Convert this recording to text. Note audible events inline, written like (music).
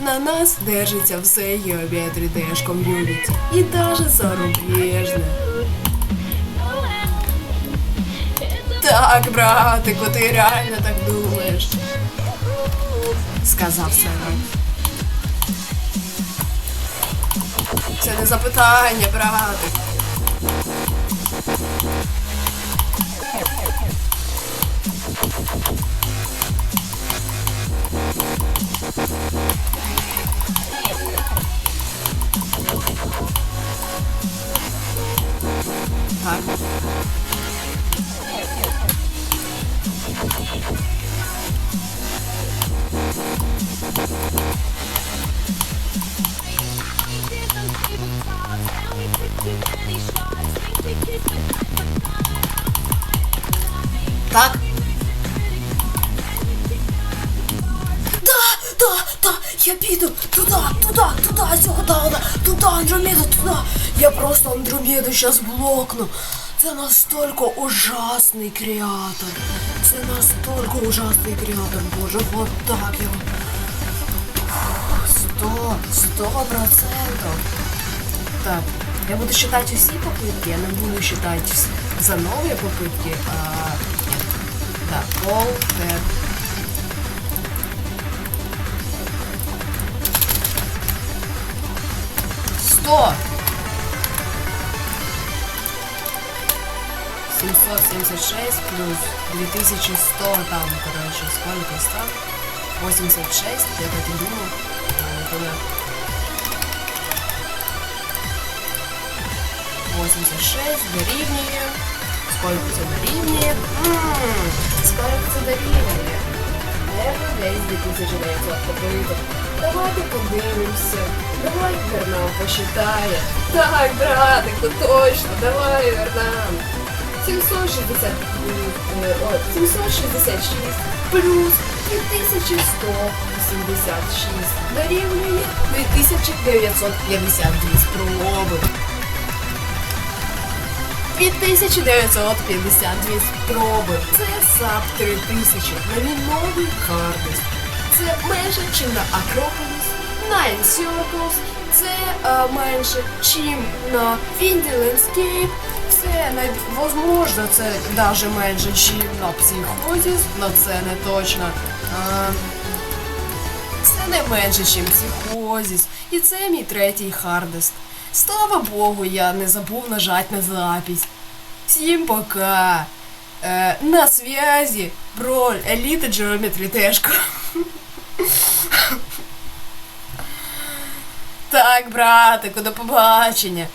На нас держиться все геометрі Dash ком'юніті. І даже зарубіжне. Так, братику, ти реально так думаєш. Сказав Сера. Це не запитання, братик. Так. Так. да, да, я піду туди, туди, туди, сюди, туди, Андромеду, туди. Я просто Андромеду зараз блокну. Це настільки ужасний креатор. Це настільки ужасний креатор. Боже, вот так я. Сто, сто процентов. Так, я буду считать усі попытки, я не буду считать за нові попытки, а... Да, пол, пет, 100! 776 плюс 2100 там, короче, сколько стало? 86, я так и думал. А, не было. 86 дорівнює. Сколько це дорівнює? Ммм, сколько це дорівнює? Десь 2900 попиток. Давайте подивимося. Давай Вернам посчитає. Так, братику, точно, давай Вернам. 760, е, 766 плюс 2186 дорівнює 2952 спроби. 2952 спроби. Це САП 3000. Номіновий хардест. Це менше, чим на Акрополіс, Nine Circles. Це е, менше, чим на Windy Landscape. Це навіть, возможно, це даже менше, чим на Психозіс, но це не точно. А, це не менше, ніж психозіс. І це мій третій хардест. Слава Богу, я не забув нажать на запись. Всім пока. Е, на связі, броль, еліта Geometry Тешко. (laughs) Так, братику, до побачення.